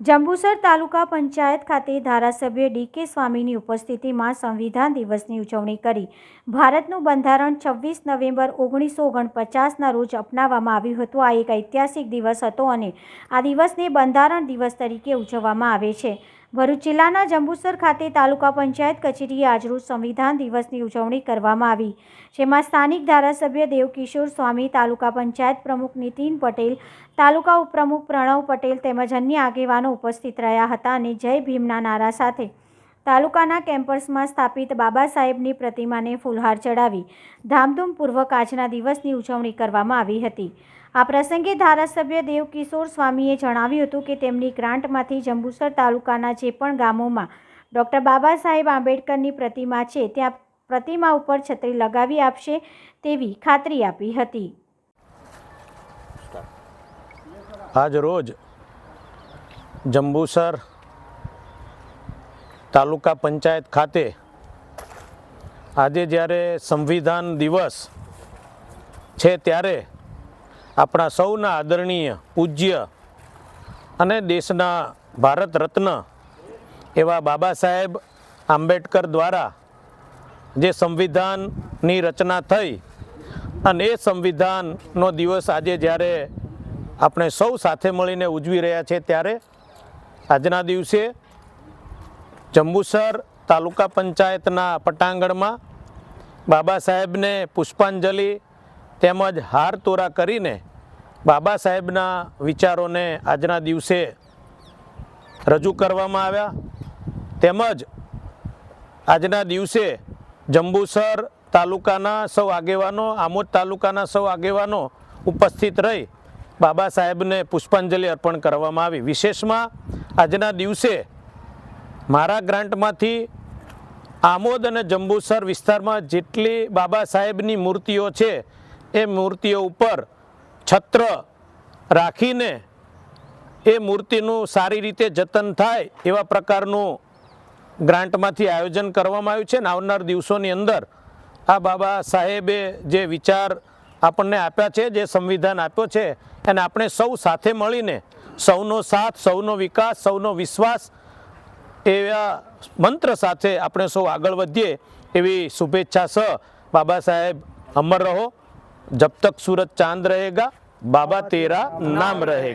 જંબુસર તાલુકા પંચાયત ખાતે ધારાસભ્ય ડીકે સ્વામીની ઉપસ્થિતિમાં સંવિધાન દિવસની ઉજવણી કરી. ભારતનું બંધારણ છવ્વીસ નવેમ્બર ઓગણીસો ઓગણપચાસના રોજ અપનાવવામાં આવ્યું હતું. આ એક ઐતિહાસિક દિવસ હતો અને આ દિવસને બંધારણ દિવસ તરીકે ઉજવવામાં આવે છે. ભરૂચ જિલ્લાના જંબુસર ખાતે તાલુકા પંચાયત કચેરીએ આજરોજ સંવિધાન દિવસની ઉજવણી કરવામાં આવી, જેમાં સ્થાનિક ધારાસભ્ય દેવકિશોર સ્વામી, તાલુકા પંચાયત પ્રમુખ નીતિન પટેલ, તાલુકા ઉપપ્રમુખ પ્રણવ પટેલ તેમજ અન્ય આગેવાનો ઉપસ્થિત રહ્યા હતા અને જય ભીમના નારા સાથે તાલુકાના કેમ્પસમાં સ્થાપિત બાબા સાહેબની પ્રતિમાને ફૂલહાર ચડાવી, ધામધૂમપૂર્વક આજના દિવસની ઉજવણી કરવામાં આવી હતી. આ પ્રસંગે ધારાસભ્ય દેવકિશોર સ્વામીએ જણાવ્યું હતું કે તેમની ગ્રાન્ટમાંથી જંબુસર તાલુકાના જે પણ ગામોમાં ડૉક્ટર બાબા સાહેબ આંબેડકરની પ્રતિમા છે, ત્યાં પ્રતિમા ઉપર છત્રી લગાવી આપશે તેવી ખાતરી આપી હતી. આજ રોજ જંબુસર તાલુકા પંચાયત ખાતે આજે જ્યારે સંવિધાન દિવસ છે ત્યારે આપણા સૌના આદરણીય પૂજ્ય અને દેશના ભારત રત્ન એવા બાબા સાહેબ આંબેડકર દ્વારા જે સંવિધાનની રચના થઈ અને એ સંવિધાનનો દિવસ આજે જ્યારે આપણે સૌ સાથે મળીને ઉજવી રહ્યા છે ત્યારે આજના દિવસે જંબુસર તાલુકા પંચાયતના પટાંગણમાં બાબા સાહેબને પુષ્પાંજલિ તેમજ હાર તોરા કરીને બાબા સાહેબના વિચારોને આજના દિવસે રજૂ કરવામાં આવ્યા. તેમજ આજના દિવસે જંબુસર તાલુકાના સૌ આગેવાનો, આમોદ તાલુકાના સૌ આગેવાનો ઉપસ્થિત રહી બાબા સાહેબને પુષ્પાંજલિ અર્પણ કરવામાં આવી. વિશેષમાં આજના દિવસે મારા ગ્રાન્ટમાંથી આમોદ અને જંબુસર વિસ્તારમાં જેટલી બાબા સાહેબની મૂર્તિઓ છે એ મૂર્તિઓ ઉપર છત્ર રાખીને એ મૂર્તિનું સારી રીતે જતન થાય એવા પ્રકારનું ગ્રાન્ટમાંથી આયોજન કરવામાં આવ્યું છે ને આવનાર દિવસોની અંદર આ બાબા સાહેબે જે વિચાર આપણને આપ્યા છે, જે સંવિધાન આપ્યો છે, એને આપણે સૌ સાથે મળીને, સૌનો સાથ, સૌનો વિકાસ, સૌનો વિશ્વાસ એવા મંત્ર સાથે આપણે સૌ આગળ વધીએ એવી શુભેચ્છા સ બાબા સાહેબ અમર રહો. જબ તક સૂરજ ચાંદ રહેગા બાબા તેરા નામ રહેગા